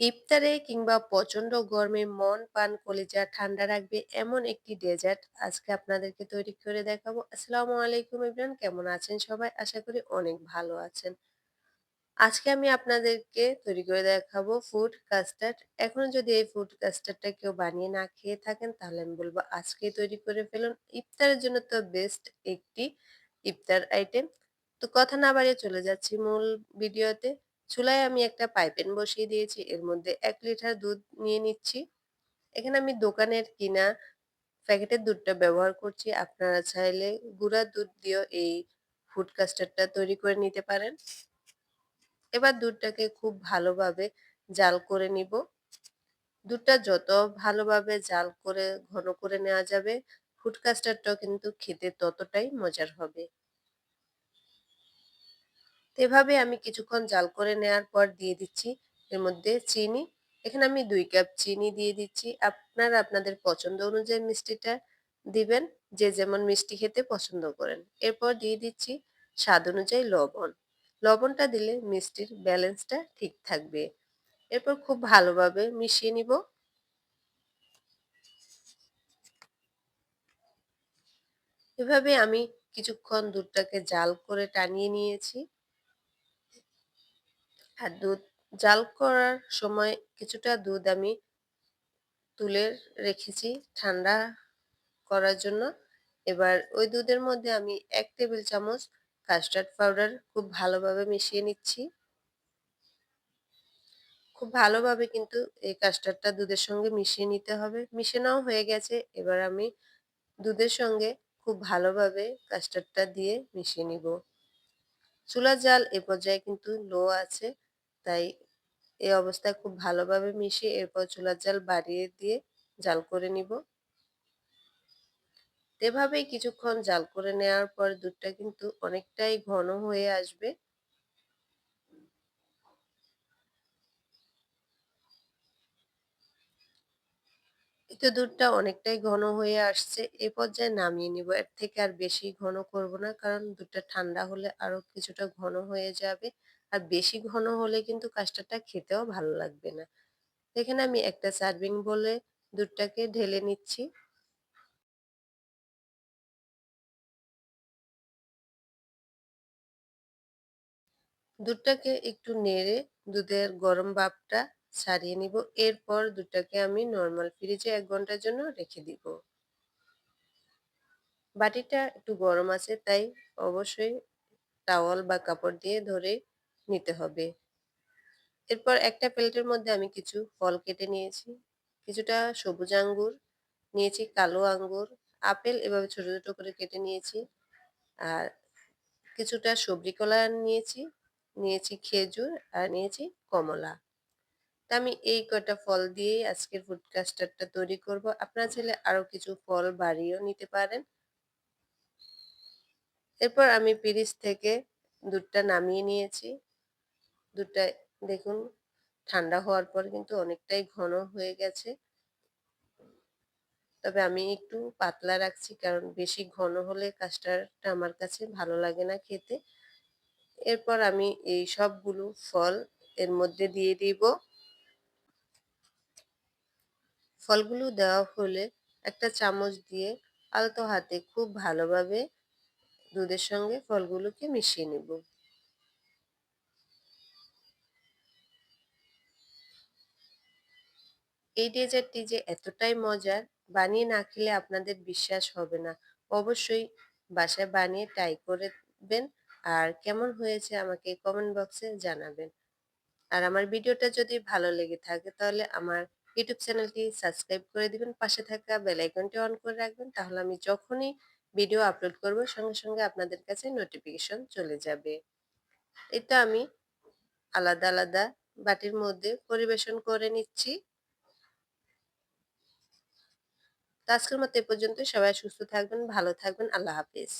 ইফতারে কিংবা প্রচণ্ড গরমে মন পান কলিজা ঠান্ডা রাখবে এমন একটি ডেজার্ট আজকে আপনাদেরকে তৈরি করে দেখাবো। আসসালামু আলাইকুম ইবরান কেমন আছেন সবাই? আশা করি অনেক ভালো আছেন। আজকে আমি আপনাদেরকে তৈরি করে দেখাবো ফুড কাস্টার্ড। এখন যদি এই ফুড কাস্টার্ডটা কেউ বানিয়ে না খেয়ে থাকেন, তাহলে আমি বলব আজকেই তৈরি করে ফেলুন। ইফতারের জন্য তো বেস্ট একটি ইফতার আইটেম। তো কথা না বাড়িয়ে চলে যাচ্ছি মূল ভিডিওতে। চুলায় আমি একটা পাইপেন বসিয়ে দিয়েছি। এর মধ্যে এক লিটার দুধ নিয়ে নিচ্ছি। এখানে আমি দোকানের কিনা প্যাকেটের দুধটা ব্যবহার করছি। আপনারা চাইলে গুঁড়া দুধ দিয়েও এই ফুড কাস্টার্ডটা তৈরি করে নিতে পারেন। এবার দুধটাকে খুব ভালোভাবে জাল করে নিব। দুধটা যত ভালোভাবে জাল করে ঘন করে নেওয়া যাবে, ফুড কাস্টার্ডটাও কিন্তু খেতে ততটাই মজার হবে। এভাবে আমি কিছুক্ষণ জাল করে নেওয়ার পর দিয়ে দিচ্ছি এর মধ্যে চিনি। এখানে আমি দুই কাপ চিনি দিয়ে দিচ্ছি। আপনারা আপনাদের পছন্দ অনুযায়ী মিষ্টিটা দিবেন, যে যেমন মিষ্টি খেতে পছন্দ করেন। এরপর দিয়ে দিচ্ছি স্বাদ অনুযায়ী লবণ। লবণটা দিলে মিষ্টির ব্যালেন্সটা ঠিক থাকবে। এরপর খুব ভালোভাবে মিশিয়ে নিব। এভাবে আমি কিছুক্ষণ দুধটাকে জাল করে টানিয়ে নিয়েছি। আর দুধ, জাল করার সময় কিছুটা দুধ আমি তুলে রেখেছি ঠান্ডা করার জন্য। এবার ওই দুধের মধ্যে আমি এক টেবিল চামচ কাস্টার্ড পাউডার খুব ভালোভাবে মিশিয়ে নিচ্ছি। খুব ভালোভাবে কিন্তু এই কাস্টার্ডটা দুধের সঙ্গে মিশিয়ে নিতে হবে। মিশে নাও হয়ে গেছে, এবার আমি দুধের সঙ্গে খুব ভালোভাবে কাস্টার্ডটা দিয়ে মিশিয়ে নিব। চুলার জাল এ পর্যায়ে কিন্তু লো আছে। তাই এই অবস্থায় খুব ভালোভাবে মিশিয়ে এরপর চুলার জাল বাড়িয়ে দিয়ে জাল করে নিব। এভাবেই কিছুক্ষণ জাল করে নেওয়ার পর দুধটা কিন্তু অনেকটাই ঘন হয়ে আসবে। তো দুধটা অনেকটাই ঘন হয়ে আসছে। এ পর্যায়ে নামিয়ে নিব। এর থেকে আর বেশি ঘন করব না, কারণ দুধটা ঠান্ডা হলে আরও কিছুটা ঘন হয়ে যাবে। আর বেশি ঘন হলে কিন্তু কাস্টারটা খেতেও ভালো লাগবে না। এখানে আমি একটা সার্ভিং বলে দুধটাকে ঢেলে নিচ্ছি। দুধটাকে একটু নেড়ে দুধের গরম ভাবটা ছাড়িয়ে নিব। এরপর দুধটাকে আমি নর্মাল ফ্রিজে এক ঘণ্টার জন্য রেখে দিব। বাটিটা একটু গরম আছে, তাই অবশ্যই টাওয়াল বা কাপড় দিয়ে ধরে নিতে হবে। এরপর একটা প্লেটের মধ্যে আমি কিছু ফল কেটে নিয়েছি। কিছুটা সবুজ আঙ্গুর, নিয়েছি কালো আঙ্গুর, আপেল এভাবে ছোট ছোট করে কেটে নিয়েছি। আর কিছুটা সবজি কলা নিয়েছি নিয়েছি খেজুর আর নিয়েছি কমলা। তা আমি এই কটা ফল দিয়েই আজকের ফুড কাস্টারটা তৈরি করব। আপনারা চাইলে আরও কিছু ফল বাড়িয়েও নিতে পারেন। এরপর আমি পিরিচ থেকে দুধটা নামিয়ে নিয়েছি। দুধটা দেখুন, ঠান্ডা হওয়ার পর কিন্তু অনেকটাই ঘন হয়ে গেছে। তবে আমি একটু পাতলা রাখছি, কারণ বেশি ঘন হলে কাস্টারটা আমার কাছে ভালো লাগে না খেতে। এরপর আমি এই সবগুলো ফল এর মধ্যে দিয়ে দিব। ফলগুলো দেওয়া হলে একটা চামচ দিয়ে আলতো হাতে খুব ভালোভাবে দুধের সঙ্গে ফলগুলোকে মিশিয়ে নেব। এই ডেজার্টটি যে এতটাই মজার, বানিয়ে না খেলে আপনাদের বিশ্বাস হবে না। অবশ্যই বাসায় বানিয়ে ট্রাই করবেন আর কেমন হয়েছে আমাকে কমেন্ট বক্সে জানাবেন। আর আমার ভিডিওটা যদি ভালো লেগে থাকে তাহলে আমার ইউটিউব চ্যানেলটি সাবস্ক্রাইব করে দিবেন। পাশে থাকা বেল আইকনটি অন করে রাখবেন। তাহলে আমি যখনই ভিডিও আপলোড করব, সঙ্গে সঙ্গে আপনাদের কাছে নোটিফিকেশন চলে যাবে। এটা আমি আলাদা আলাদা বাটির মধ্যে পরিবেশন করে নিচ্ছি। তো আজকের মতো এ পর্যন্ত সবাই সুস্থ থাকবেন ভালো থাকবেন। আল্লাহ হাফিজ।